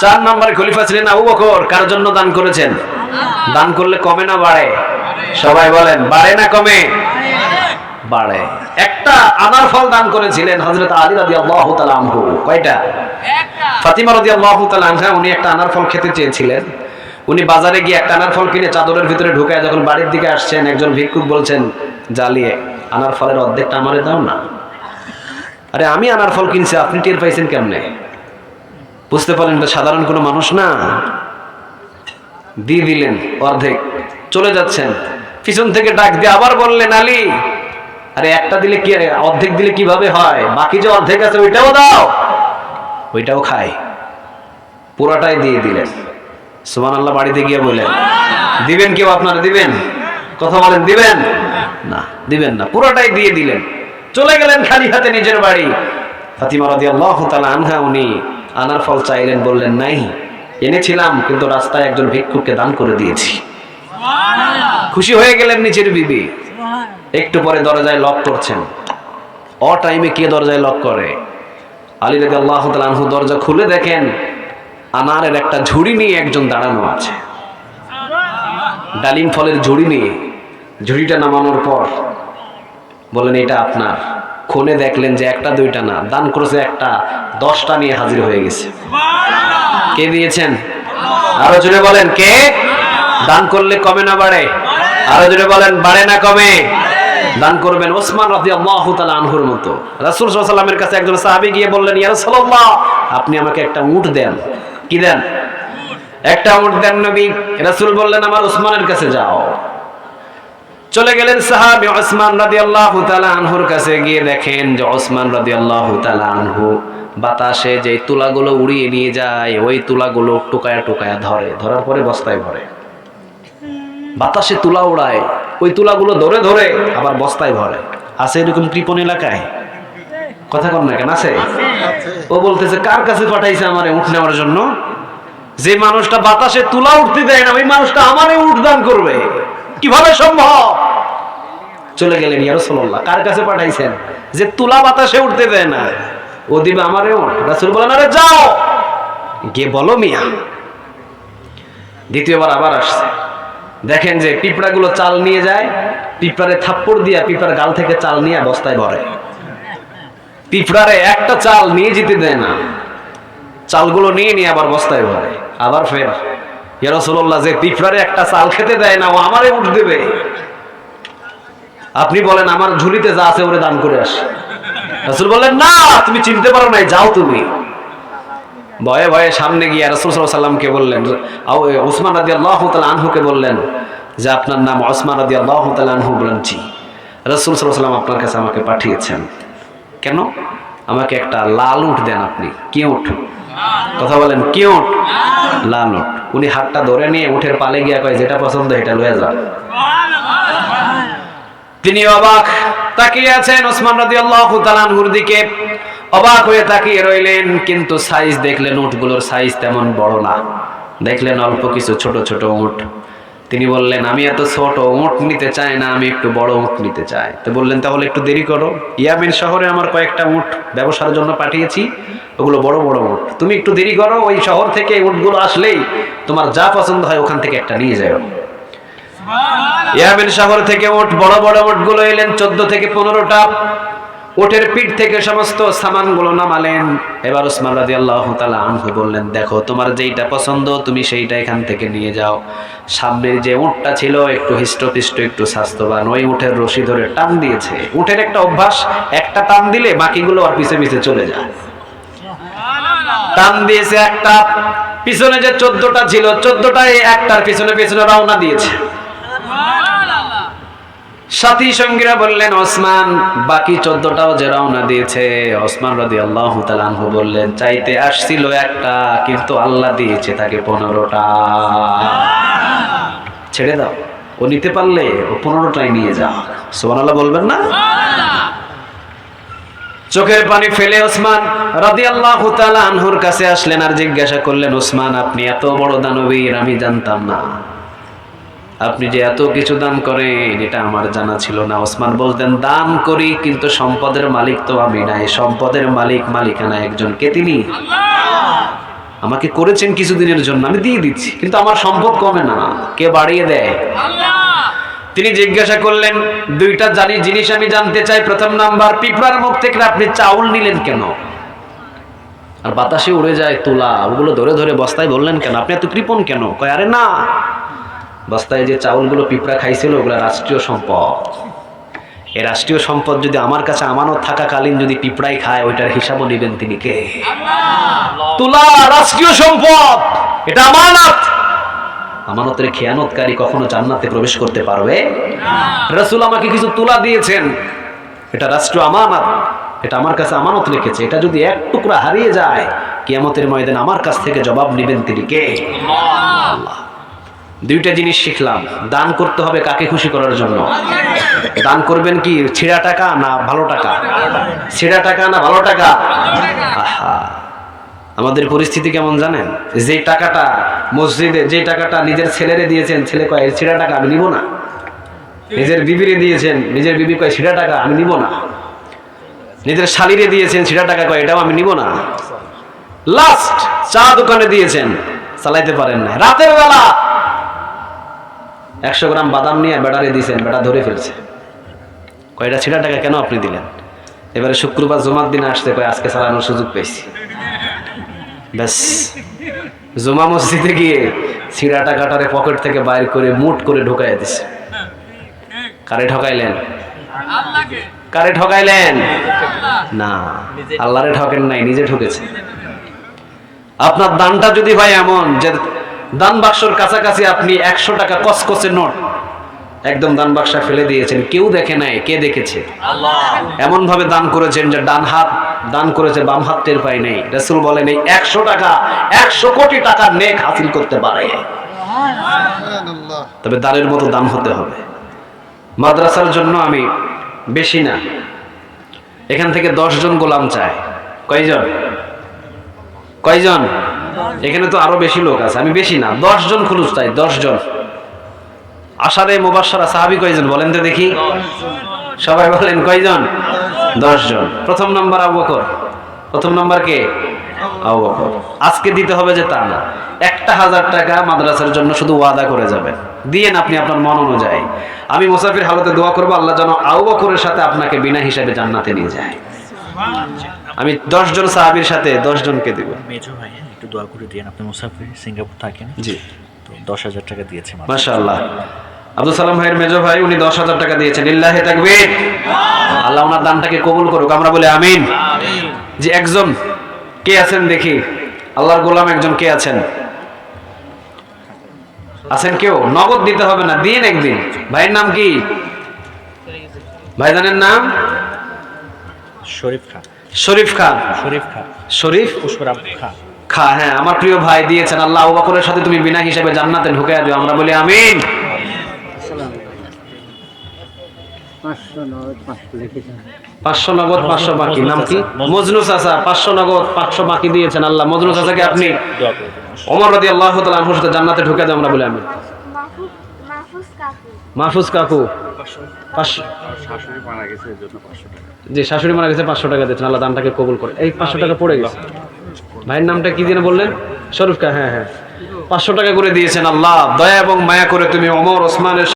চার নম্বরে খলিফা ছিলেন আবু বকর। কার জন্য দান করেছেন? দান করলে কমে না বাড়ে? সবাই বলেন বাড়ে না কমে? বাড়ে। একটা আনার ফল দান করেছিলেন হযরত আলী রাদিয়াল্লাহু তাআলা আনহু। কয়টা? ফাতিমা রাদিয়াল্লাহু তাআলা আনহা উনি একটা আনার ফল খেতে চেয়েছিলেন। উনি বাজারে গিয়ে একটা আনার ফল কিনে চাদরের ভিতরে ঢুকায় যখন বাড়ির দিকে আসছেন একজন ভিক্ষুক বলছেন জ্বালিয়ে আনার ফলের অর্ধেকটা আমারে দাও না। আরে আমি আনার ফল কিনছি আপনি টের পাইছেন কেমনে? বুঝতে পারলেন এটা সাধারণ কোনো মানুষ না? দিয়ে দিলেন অর্ধেক। চলে যাচ্ছেন। পিছন থেকে ডাক দিয়ে আবার বললেন, আলী, আরে একটা দিলে কি অর্ধেক দিলে কীভাবে হয়? বাকি যে অর্ধেক আছে ওইটাও দাও। ওইটাও খাই পুরাটাই দিয়ে দিলেন। সুমান আল্লাহ বাড়িতে গিয়ে বললেন, দিবেন কেউ আপনারা? দিবেন? কথা বলেন, দিবেন? না দিবেন না। পুরোটাই দিয়ে দিলেন। চলে গেলেন খালি হাতে নিজের বাড়ি। ফাতিমা রাদিয়াল্লাহু তাআলা আনহা, উনি আনার ফল চাইলেন বললেন নাই এনেছিলাম কিন্তু রাস্তায় একজন ভিক্ষুককে দান করে দিয়েছি। খুশি হয়ে গেলেন নিচের বিবি। একটু পরে দরজায় লক করছেন। অ টাইমে কে দরজায় লক করে? আলী রাজি আল্লাহ আনহু দরজা খুলে দেখেন আনারের একটা ঝুড়ি নিয়ে একজন দাঁড়ানো আছে। ডালিম ফলের ঝুড়ি নিয়ে। ঝুড়িটা নামানোর পর বলেন এটা আপনার। খুনে দেখলেন যে একটা, দুইটা না, দান করেছে একটা, দশটা নিয়ে হাজির হয়ে গেছে। কে দিয়েছেন? আরও জোরে বলেন, কে? দান করলে কমে না বাড়ে? আরও জোরে বলেন, বাড়ে না কমে? দান করবেন ওসমান রাজি আল্লাহ আনহুর মতো। রাসুল সাল্লামের কাছে একজন সাহাবি গিয়ে বললেন, ইয়া রাসূলুল্লাহ, আপনি আমাকে একটা উট দেন। কি দেন? একটা উট দেন নবী। রাসূল বললেন, আমার ওসমানের কাছে যাও। চলে গেলেন সাহাবি ওসমান রাদিয়াল্লাহু তাআলা আনহুর কাছে, গিয়ে দেখেন যে ওসমান রাদিয়াল্লাহু তাআলা আনহু বাতাসে যে তুলাগুলো উড়িয়ে নিয়ে যায়, ওই তুলাগুলো টুকায়া টুকায়া ধরে, ধরার পরে বস্তায় ভরে। বাতাসে তুলা উড়ায়, ওই তুলাগুলো ধরে ধরে আবার বস্তায় ভরে। আছে এরকম কৃপণ এলাকায়? কথা কন না কেন, আছে? ও বলতেছে, কার কাছে পাঠাইছে আমার উঠ নেওয়ার জন্য? যে মানুষটা বাতাসে তুলা উঠতে দেয় না, ওই মানুষটা আমারে উঠ দান করবে। কীভাবে সম্ভব? চলে গেলেন ইয়ারসোল্লাহ কার কাছে পাঠাইছেন? যে তুলা বাতাসে উঠতে দেয় না। ও দিবে আমারে রাসুল বলেন, আরে যাও! গিয়ে বলো মিয়া। দ্বিতীয়বার আবার আসছে। দেখেন যে পিঁপড়াগুলো চাল নিয়ে যায়, পিঁপড়ারে থাপ্পড় দিয়া পিঁপড়ার গাল থেকে চাল নিয়ে বস্তায় ভরে। পিঁপড়ারে একটা চাল নিয়ে যেতে দেয় না। চালগুলো নিয়ে নিয়ে আবার বস্তায় ভরে। আবার ফের ইয়ারসোল্লাহ যে পিঁপড়ারে একটা চাল খেতে দেয় না, ও আমারে উঠ দেবে। আপনি বলেন, আমার ঝুলিতে যা আছে, ওরে দান করে আসি। রাসুল বললেন, না, তুমি চিনতে পারো নাই, যাও তুমি। ভয়ে ভয়ে সামনে গিয়ে রাসুল সাল্লামকে বললেন ওসমান রাদি আল্লাহ আনহুকে বললেন যে, আপনার নাম ওসমান রাদি আল্লাহ আনহু বলেন, জি। রসুল সাল্লাম আপনার কাছে আমাকে পাঠিয়েছেন। কেন? আমাকে একটা লাল উঠ দেন আপনি। কি উঠ? কথা বলেন, কি উঠ? লাল উঠ। উনি হাতটা ধরে নিয়ে উঠের পালে গিয়া কয়, যেটা পছন্দ, এটা লয়ে যান তিনি অবাক তাকিয়ে আছেন ওসমান রাদিয়াল্লাহু তাআলার দিকে। অবাক হয়ে তাকিয়ে রইলেন, কিন্তু সাইজ দেখলেন উটগুলোর সাইজ তেমন বড় না। দেখলেন অল্প কিছু ছোট ছোট উট। তিনি বললেন, আমি এত ছোট, উট নিতে চাই না, আমি একটু বড় উট নিতে চাই। তো বললেন, তাহলে একটু দেরি করো। ইয়ামিন শহরে আমার কয়েকটা উট ব্যবসার জন্য পাঠিয়েছি, ওগুলো বড় বড় উট। তুমি একটু দেরি করো, ওই শহর থেকে উটগুলো আসলেই তোমার যা পছন্দ হয় ওখান থেকে একটা নিয়ে যাও ইয়ামেন শহর থেকে ওট বড় বড় ওটগুলো এলেন, চোদ্দ থেকে পনেরোটা। ওটের পিঠ থেকে সমস্ত সামানগুলো নামালেন। এবার উসমান রাজি আল্লাহ তালা আনহু বললেন, দেখো, তোমার যেইটা পছন্দ, তুমি সেইটা এখান থেকে নিয়ে যাও। সামনের যে উটটা ছিল, একটু হিষ্টপিষ্ট, একটু স্বাস্থ্যবান, ওই উঠের রশি ধরে টান দিয়েছে। উঠের একটা অভ্যাস, একটা টান দিলে বাকিগুলো আর পিছে পিছে চলে যায়। টান দিয়েছে একটা, পিছনে যে চোদ্দটা ছিল চোদ্দটাই একটার পিছনে পিছনে রওনা দিয়েছে। সাথী সঙ্গীরা বললেন ওসমান বাকি চোদ্দটাও যে রওনা দিয়েছে। ওসমান রদি আল্লাহ তালানহু বললেন চাইতে আসছিল একটা কিন্তু আল্লাহ দিয়েছে তাকে পনেরোটা। ছেড়ে দাও ও নিতে পারলে ও পনেরোটাই নিয়ে যাও। সোমান আল্লাহ বলবেন না? চোখের পানি ফেলে ওসমান রাদি আল্লাহ আনহুর কাছে আসলেন আর জিজ্ঞাসা করলেন ওসমান আপনি এত বড় দানবীর আমি জানতাম না। আপনি যে এত কিছু দান করেন এটা আমার জানা ছিল না। ওসমান বলতেন দান করি কিন্তু সম্পদের মালিক তো আমি নাই সম্পদের মালিক মালিকানা একজন। কে তিনি? আমাকে করেছেন কিছুদিনের জন্য আমি দিয়ে দিচ্ছি কিন্তু আমার সম্পদ কমে না। কে বাড়িয়ে দেয়? তিনি জিজ্ঞাসা করলেন দুইটা জানি জিনিস আমি জানতে চাই। প্রথম নাম্বার পিঁপড়ার মুখ থেকে আপনি চাউল নিলেন কেন? আর বাতাসে উড়ে যায় তুলা। ওগুলো ধরে ধরে বস্তায় বললেন কেন? আপনি এত কৃপণ কেন? কয় আরে না বস্তায় যে চাউলগুলো পিঁপড়া খাইছিল, ওগুলো রাষ্ট্রীয় সম্পদ। এই রাষ্ট্রীয় সম্পদ যদি আমার কাছে আমানত থাকাকালীন যদি পিঁপড়াই খায়, ওইটার হিসাবও নেবেন তিনি কে? তুলা রাষ্ট্রীয় সম্পদ! এটা আমানত! আমানতের খেয়ানতকারী কখনো জান্নাতে প্রবেশ করতে পারবে? রসুল আমাকে কিছু তুলা দিয়েছেন। এটা রাষ্ট্র আমানত। এটা আমার কাছে আমানত রেখেছে। এটা যদি এক টুকরা হারিয়ে যায়, কিয়ামতের ময়দানে আমার কাছ থেকে জবাব নেবেন তিনি কে? আল্লাহ। দুইটা জিনিস শিখলাম। দান করতে হবে কাকে খুশি করার জন্য? দান করবেন কি, ছেঁড়া টাকা না ভালো টাকা? ছেঁড়া টাকা না ভালো টাকা? আহা। আমাদের পরিস্থিতি কেমন জানেন? যে টাকাটা মসজিদে, যে টাকাটা নিজের ছেলেরে দিয়েছেন, ছেলে কয়, "এর ছেঁড়া টাকা আমি নিব না। নিজের বিবিরে দিয়েছেন, নিজের বিবি কয়, ছিড়া টাকা আমি নিব না। নিজের শালিরে দিয়েছেন, ছিড়া টাকা কয়, এটাও আমি নিব না। লাস্ট চা দোকানে দিয়েছেন, চালাইতে পারেন না। রাতের বেলা একশো গ্রাম বাদাম নিয়ে বেড়ারে দিয়েছেন বেড়া ধরে ফেলছে। কয়টা ছিড়া টাকা কেন আপনি দিলেন? এবারে শুক্রবার জমার দিন আসতে কয় আজকে চালানোর সুযোগ পেয়েছি। ব্যাস, জমা মসজিদে গিয়ে ছিড়া টাকাটারে পকেট থেকে বাইর করে মুট করে ঢুকাই দিছে। কারে ঠকাইলেন কারে ঠকাইলেন না, আল্লাহরে ঠকেন নাই, নিজে ঠকেছে আপনার দানটা যদি ভাই এমন যে দান বাক্সর কাছাকাছি আপনি একশো টাকা কসকসে নোট। একদম দান বাক্সা ফেলে দিয়েছেন। কেউ দেখে নাই কে দেখেছে? এমন ভাবে দান করেছেন যে ডান হাত দান করেছে বাম হাত টের পাই নাই। রসুল বলেন এই একশো টাকা একশো কোটি টাকা নেক হাসিল করতে পারে। তবে দানের মতো দান হতে হবে। মাদ্রাসার জন্য আমি বেশি না। এখান থেকে দশজন গোলাম চাই কয়জন? কয়জন? এখানে তো আরও বেশি লোক আছে, আমি বেশি না জন খুলুস চাই জন আষাঢ়ে মোবাসারা সাহাবি কয়জন বলেন তো দেখি। সবাই বলেন কয়জন? জন প্রথম নাম্বার আবু বকর। প্রথম নাম্বার কে? আবু বকর। আজকে দিতে হবে যে তা না। একটা হাজার টাকা মাদ্রাসার জন্য শুধু ওয়াদা করে যাবেন। দিয়েন আপনি আপনার মন অনুযায়ী। আমি মুসাফির হালতে দোয়া করব, আল্লাহ যেন আবু বকরের সাথে আপনাকে বিনা হিসাবে জান্নাতে নিয়ে যায়। আমি দশ জন সাহাবির সাথে দশ জনকে দিব। মেজো ভাই একটু দোয়া করে দিন আপনি মুসাফির সিঙ্গাপুর থাকেন। জি। তো দশ হাজার টাকা দিয়েছে। মাশাআল্লাহ। আব্দুল সালাম ভাইয়ের মেজো ভাই উনি দশ হাজার টাকা দিয়েছেন। ইল্লাহে তাকবীর। আল্লাহ ওনার দানটাকে কবুল করুক আমরা বলি আমিন। যে একজন কে আছেন দেখি। আল্লাহর গোলাম একজন কে আছেন? আছেন কেউ? নগদ দিতে হবে না দিন একদিন। ভাইয়ের নাম কি? ভাইজানের নাম? শরীফ খান। শরীফ খান শরীফ খান শরীফ? পুষ্পরাম খান খা হ্যাঁ আমার প্রিয় ভাই দিয়েছেন আল্লাহ আবু বকরের সাথে তুমি বিনা হিসাবে জান্নাতে ঢুকে দিও আমরা বলি আমিন। পাঁচশো নগদ পাঁচশো বাকি। নাম কি? মজনু চাচা। পাঁচশো নগদ পাঁচশো বাকি দিয়েছেন আল্লাহ। মজনু চাচাকে আপনি অমর রদি আল্লাহ তালুর সাথে জান্নাতে ঢুকে দেয় আমরা বলি আমি মাহফুজ মাহফুজ কাকু। মাহফুজ শাশুড়ি মারা গেছে পাঁচশো টাকা। যে শাশুড়ি মারা গেছে পাঁচশো টাকা দিয়েছেন। আল্লাহ দানটাকে কবুল করে। এই পাঁচশো টাকা পড়ে গেছে। ভাইয়ের নামটা কি দিনে বললেন? শরীফ কা হ্যাঁ হ্যাঁ। পাঁচশো টাকা করে দিয়েছেন আল্লাহ। দয়া এবং মায়া করে তুমি অমর ওসমানের